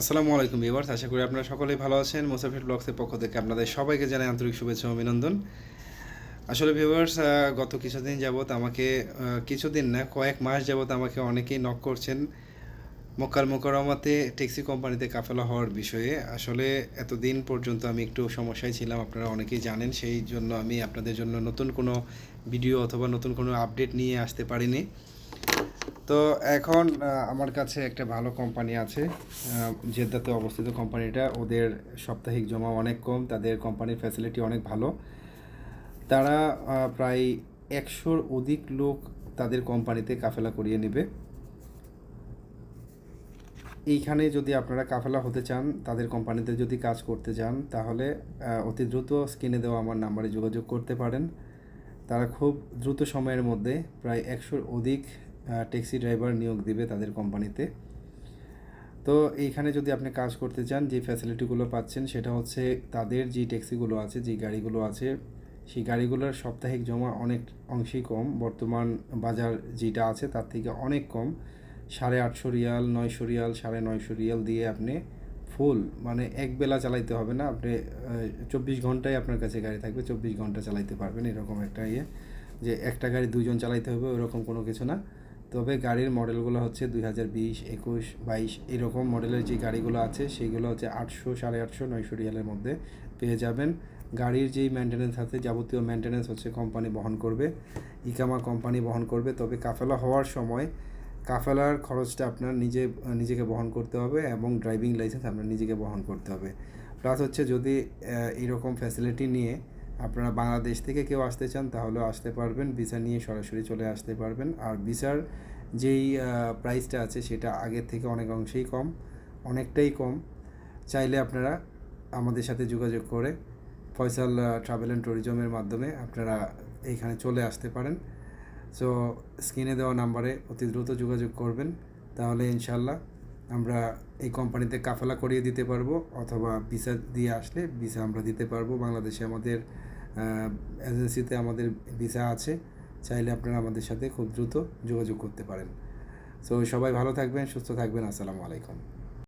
আসসালামু আলাইকুম ভিউয়ার্স, আশা করি আপনারা সকলেই ভালো আছেন। মোসাফির ব্লগসের পক্ষ থেকে আপনাদের সবাইকে জানাই আন্তরিক শুভেচ্ছা অভিনন্দন। আসলে ভিউয়ার্স গত কিছুদিন যাবত আমাকে কিছুদিন না, কয়েক মাস যাবত আমাকে অনেকেই নক করছেন মক্কার মোকারমাতে ট্যাক্সি কোম্পানিতে কাফেলা হওয়ার বিষয়ে। আসলে এতদিন পর্যন্ত আমি একটু সমস্যায় ছিলাম, আপনারা অনেকেই জানেন, সেই জন্য আমি আপনাদের জন্য নতুন কোনো ভিডিও অথবা নতুন কোনো আপডেট নিয়ে আসতে পারিনি। তো এখন আমার কাছে একটা ভালো কোম্পানি আছে জেদ্দাতে অবস্থিত কোম্পানিটা ওদের সাপ্তাহিক জমা অনেক কম, তাদের কোম্পানির ফ্যাসিলিটি অনেক ভালো। তারা প্রায় একশোর অধিক লোক তাদের কোম্পানিতে কাফেলা করিয়ে নেবে। এইখানে যদি আপনারা কাফেলা হতে চান, তাদের কোম্পানিতে যদি কাজ করতে চান তাহলে অতি দ্রুত স্ক্রিনে দেওয়া আমার নাম্বারে যোগাযোগ করতে পারেন। তারা খুব দ্রুত সময়ের মধ্যে প্রায় একশোর অধিক ট্যাক্সি ড্রাইভার নিয়োগ দিবে তাদের কোম্পানিতে। তো এইখানে যদি আপনি কাজ করতে চান, যে ফ্যাসিলিটিগুলো পাচ্ছেন, সেটা হচ্ছে তাদের যে ট্যাক্সিগুলো আছে, যে গাড়িগুলো আছে, সেই গাড়িগুলোর সাপ্তাহিক জমা অনেক অংশেই কম। বর্তমান বাজার যেটা আছে, তার থেকে অনেক কম। সাড়ে আটশো রিয়াল, নয়শো রিয়াল, সাড়ে নয়শো রিয়াল দিয়ে আপনি ফুল মানে এক বেলা চালাইতে হবে না। আপনি চব্বিশ ঘন্টায় আপনার কাছে গাড়ি থাকবে, চব্বিশ ঘণ্টা চালাইতে পারবেন। এরকম একটা ইয়ে যে একটা গাড়ি দুজন চালাইতে হবে, ওরকম কোনো কিছু না। তবে গাড়ির মডেলগুলো হচ্ছে দুই হাজার বিশ একুশ বাইশ এরকম মডেলের যে গাড়িগুলো আছে সেইগুলো হচ্ছে আটশো সাড়ে আটশো নয়শো রিয়ালের মধ্যে পেয়ে যাবেন। গাড়ির যেই মেনটেন্যান্স আছে যাবতীয় মেনটেন্যান্স হচ্ছে কোম্পানি বহন করবে ইকামা কোম্পানি বহন করবে। তবে কাফেলা হওয়ার সময় কাফেলার খরচটা আপনার নিজে নিজেকে বহন করতে হবে এবং ড্রাইভিং লাইসেন্স আপনার নিজেকে বহন করতে হবে। প্লাস হচ্ছে যদি আহ, এইরকম ফ্যাসিলিটি নিয়ে আপনারা বাংলাদেশ থেকে কেউ আসতে চান, তাহলেও আসতে পারবেন। ভিসা নিয়ে সরাসরি চলে আসতে পারবেন। আর ভিসার যেই প্রাইসটা আছে, সেটা আগের থেকে অনেক অংশেই কম, অনেকটাই কম। চাইলে আপনারা আমাদের সাথে যোগাযোগ করে ফয়সাল ট্রাভেল অ্যান্ড ট্যুরিজমের মাধ্যমে আপনারা এইখানে চলে আসতে পারেন। সো স্ক্রিনে দেওয়া নাম্বারে অতি দ্রুত যোগাযোগ করবেন। তাহলে ইনশাল্লাহ আমরা এই কোম্পানিতে কাফালা করিয়ে দিতে পারব অথবা ভিসা দিয়ে আসলে ভিসা আমরা দিতে পারব। বাংলাদেশে আমাদের এজেন্সিতে আমাদের ভিসা আছে। চাইলে আপনারা আমাদের সাথে খুব দ্রুত যোগাযোগ করতে পারেন। সো সবাই ভালো থাকবেন, সুস্থ থাকবেন। আসসালামু আলাইকুম।